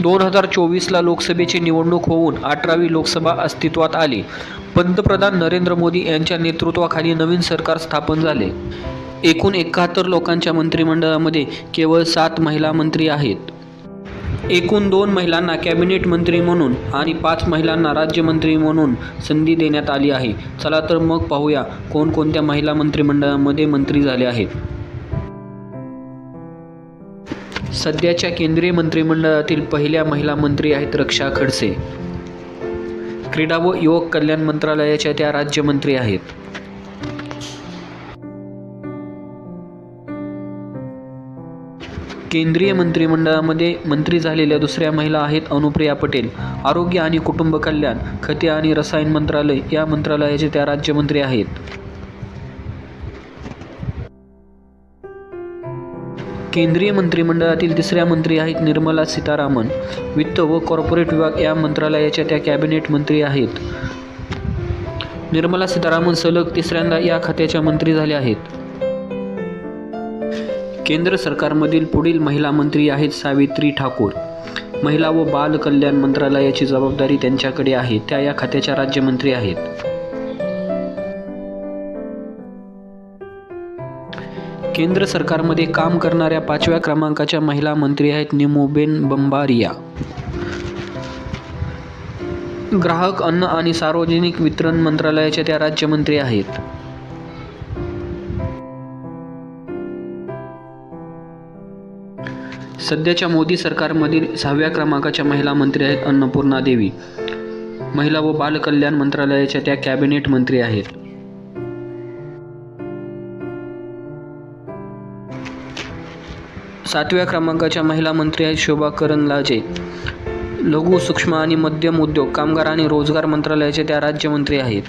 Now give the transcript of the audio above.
दोन हजार चोवीसला लोकसभेची निवडणूक होऊन अठरावी लोकसभा अस्तित्वात आली. पंतप्रधान नरेंद्र मोदी यांच्या नेतृत्वाखाली नवीन सरकार स्थापन झाले. एकूण एकाहत्तर लोकांच्या मंत्रिमंडळामध्ये केवळ सात महिला मंत्री आहेत. एकूण दोन महिलांना कॅबिनेट मंत्री म्हणून आणि पाच महिलांना राज्यमंत्री म्हणून संधी देण्यात आली आहे. चला तर मग पाहूया कोणकोणत्या महिला मंत्रिमंडळामध्ये मंत्री झाले आहेत. सध्याच्या केंद्रीय मंत्रिमंडळातील पहिल्या महिला मंत्री आहेत रक्षा खडसे. क्रीडा व युवक कल्याण मंत्रालयाच्या त्या राज्यमंत्री आहेत. केंद्रीय मंत्रिमंडळामध्ये मंत्री झालेल्या दुसऱ्या महिला आहेत अनुप्रिया पटेल. आरोग्य आणि कुटुंब कल्याण खते आणि रसायन मंत्रालय या मंत्रालयाचे त्या राज्यमंत्री आहेत. केंद्रीय मंत्रिमंडळातील तिसऱ्या मंत्री आहेत निर्मला सीतारामन. वित्त व कॉर्पोरेट विभाग या मंत्रालयाच्या त्या कॅबिनेट मंत्री आहेत. निर्मला सीतारामन सलग तिसऱ्यांदा या खात्याच्या मंत्री झाल्या आहेत. केंद्र सरकारमधील पुढील महिला मंत्री आहेत सावित्री ठाकूर. महिला व बाल कल्याण मंत्रालयाची जबाबदारी त्यांच्याकडे आहे. त्या या खात्याच्या राज्यमंत्री आहेत. केंद्र सरकारमध्ये काम करणाऱ्या पाचव्या क्रमांकाच्या महिला मंत्री आहेत निमोबेन बंबारिया. ग्राहक अन्न आणि सार्वजनिक वितरण मंत्रालयाच्या त्या राज्यमंत्री आहेत. सध्याच्या मोदी सरकारमधील सहाव्या क्रमांकाच्या महिला मंत्री आहेत अन्नपूर्णा देवी. महिला व बालकल्याण मंत्रालयाच्या त्या कॅबिनेट मंत्री आहेत. सातव्या क्रमांकाच्या महिला मंत्री आहेत शोभा करंदलाजे. लघु सूक्ष्म आणि मध्यम उद्योग कामगार आणि रोजगार मंत्रालयाचे त्या राज्यमंत्री आहेत.